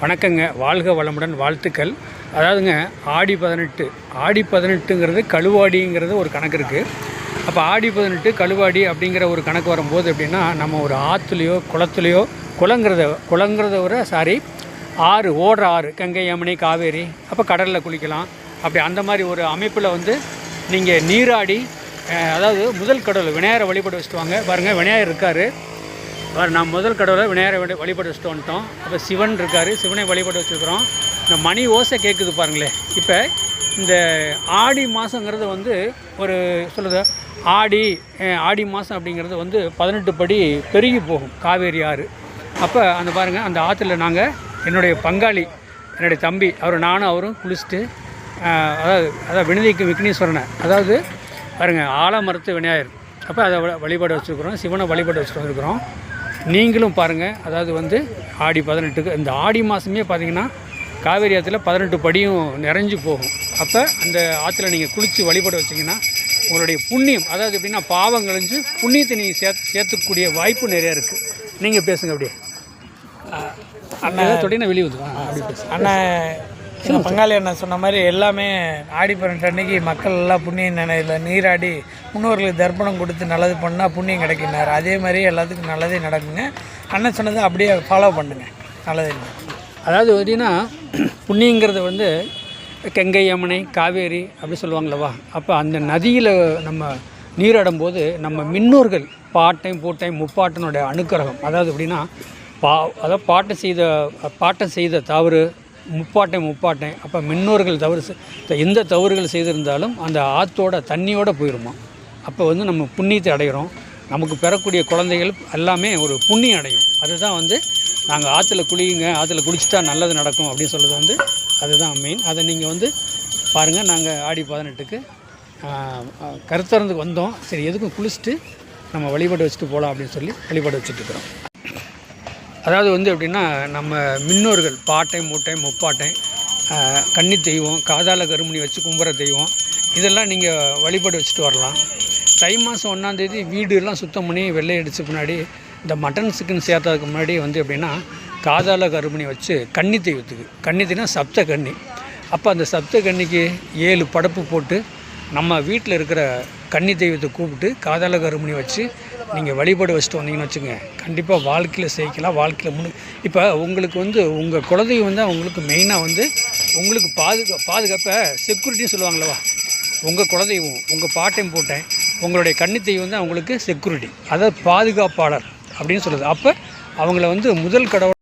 வணக்கங்க. வாழ்க வளமுடன் வாழ்த்துக்கள். அதாவதுங்க ஆடி பதினெட்டு. ஆடி பதினெட்டுங்கிறது கழுவாடிங்கிறது ஒரு கணக்கு இருக்குது அப்போ ஆடி பதினெட்டு கழுவாடி அப்படிங்கிற ஒரு கணக்கு வரும்போது எப்படின்னா நம்ம ஒரு ஆற்றுலையோ குளத்துலையோ குளங்கிறத குளங்கிறத விட சாரி ஆறு ஓடுற ஆறு கங்கை யமுனை காவேரி அப்போ கடலில் குளிக்கலாம். அப்படி அந்த மாதிரி ஒரு அமைப்பில் வந்து நீங்கள் நீராடி அதாவது முதல் கடவுள் விநாயகரை வழிபட வச்சுட்டு வாங்க. பாருங்கள் விநாயகர் இருக்கார். அவர் நான் முதல் கடவுளை விநாயகரை வழி வழிபட வச்சுட்டு வந்துட்டோம். அப்போ சிவன் இருக்கார் சிவனை வழிபட வச்சுருக்குறோம். இந்த மணி ஓசை கேட்குது பாருங்களேன் இப்போ இந்த ஆடி மாதங்கிறது வந்து ஒரு சொல்லுது ஆடி ஆடி மாதம் அப்படிங்கிறது வந்து பதினெட்டு படி பெருகி போகும் காவேரி ஆறு. அப்போ அந்த பாருங்கள் அந்த ஆற்றுல நாங்கள் என்னுடைய பங்காளி என்னுடைய தம்பி அவர் நானும் அவரும் குளிச்சுட்டு அதாவது அதாவது வினதிக்கு விக்னேஸ்வரனை அதாவது பாருங்கள் ஆலமரத்து விநாயகர். அப்போ அதை வழிபாடு வச்சுருக்குறோம் சிவனை வழிபாடு வச்சுட்டு வந்துருக்குறோம் நீங்களும் பாருங்கள் அதாவது வந்து ஆடி பதினெட்டுக்கு இந்த ஆடி மாதமே பார்த்தீங்கன்னா காவேரி ஆற்றுல பதினெட்டு படியும் நிறைஞ்சு போகும். அப்போ அந்த ஆற்றுல நீங்கள் குளித்து வழிபாடு வச்சிங்கன்னா உங்களுடைய புண்ணியம் அதாவது எப்படின்னா பாவம் கழிஞ்சு புண்ணியத்தை நீங்கள் சேர்த்து சேர்த்துக்கூடிய வாய்ப்பு நிறையா இருக்குது நீங்கள் பேசுங்க அப்படியே. அண்ணா தொட்டினா வெளியே அப்படி பேசுங்க அண்ணன் எங்கள் பங்காளி அண்ணன் சொன்ன மாதிரி எல்லாமே ஆடி பதினெட்டு அன்னைக்கு மக்கள் எல்லாம் புண்ணியம் நினைவில் நீராடி முன்னோர்களுக்கு தர்ப்பணம் கொடுத்து நல்லது பண்ணால் புண்ணியம் கிடைக்கினார் அதே மாதிரி எல்லாத்துக்கும் நல்லதே நடக்குங்க. அண்ணன் சொன்னதை அப்படியே ஃபாலோ பண்ணுங்க. நல்லது அதாவது எப்படின்னா புண்ணியங்கிறது வந்து கங்கை யமுனை காவேரி அப்படி சொல்லுவாங்களவா அப்போ அந்த நதியில் நம்ம நீராடும் போது நம்ம முன்னோர்கள் பாட்டையும் பூட்டையும் முப்பாட்டனுடைய அனுக்கிரகம். அதாவது எப்படின்னா பா அதாவது பாட்டம் செய்த பாட்டம் செய்த தவறு முப்பாட்டை முப்பாட்டை அப்போ முன்னோர்கள் தவறு எந்த தவறுகள் செய்திருந்தாலும் அந்த ஆற்றோட தண்ணியோடு போயிடுமா அப்போ வந்து நம்ம புண்ணியத்தை அடைகிறோம் நமக்கு பெறக்கூடிய குழந்தைகள் எல்லாமே ஒரு புண்ணியம் அடையும். அதுதான் வந்து நாங்கள் ஆற்றுல குளியுங்க ஆற்றுல குளிச்சுட்டா நல்லது நடக்கும் அப்படின்னு சொல்கிறது வந்து அதுதான் மெயின் அதை நீங்கள் வந்து பாருங்கள் நாங்கள் ஆடி பதினெட்டுக்கு கருத்தரந்துக்கு வந்தோம். சரி எதுக்கும் குளிச்சுட்டு நம்ம வழிபாடு வச்சுட்டு போகலாம் அப்படின்னு சொல்லி வழிபாடு வச்சுட்டு இருக்கிறோம். அதாவது வந்து எப்படின்னா நம்ம முன்னோர்கள் பாட்டை மூட்டை முப்பாட்டை கன்னி தெய்வம் காதால கருமணி வச்சு கும்புற தெய்வம் இதெல்லாம் நீங்கள் வழிபாடு வச்சுட்டு வரலாம். தை மாதம் ஒன்றாந்தேதி வீடு எல்லாம் சுத்தம் பண்ணி வெள்ளை அடித்த பின்னாடி இந்த மட்டன் சிக்கன் சேர்த்ததுக்கு முன்னாடி வந்து எப்படின்னா காதால கருமணி வச்சு கன்னி தெய்வத்துக்கு கன்னி தெய்வம் சப்த கன்னி. அப்போ அந்த சப்த கன்னிக்கு ஏழு படப்பு போட்டு நம்ம வீட்டில் இருக்கிற கன்னி தெய்வத்தை கூப்பிட்டு காதால கருமணி வச்சு நீங்கள் வழிபாடு வச்சுட்டு வந்தீங்கன்னு வச்சுங்க கண்டிப்பாக வாழ்க்கையில் சேர்க்கலாம் வாழ்க்கையில் முன்னு இப்போ உங்களுக்கு வந்து உங்கள் குலதெய்வம் வந்து உங்களுக்கு மெயினாக வந்து உங்களுக்கு பாதுகா பாதுகாப்பை செக்யூரிட்டின்னு சொல்லுவாங்களவா உங்கள் குலதெய்வம் உங்கள் பாட்டையும் போட்டேன் உங்களுடைய கன்னி தான் உங்களுக்கு செக்யூரிட்டி அதாவது பாதுகாப்பாளர் அப்படின்னு சொல்லுது அப்போ அவங்கள வந்து முதல் கடவுள்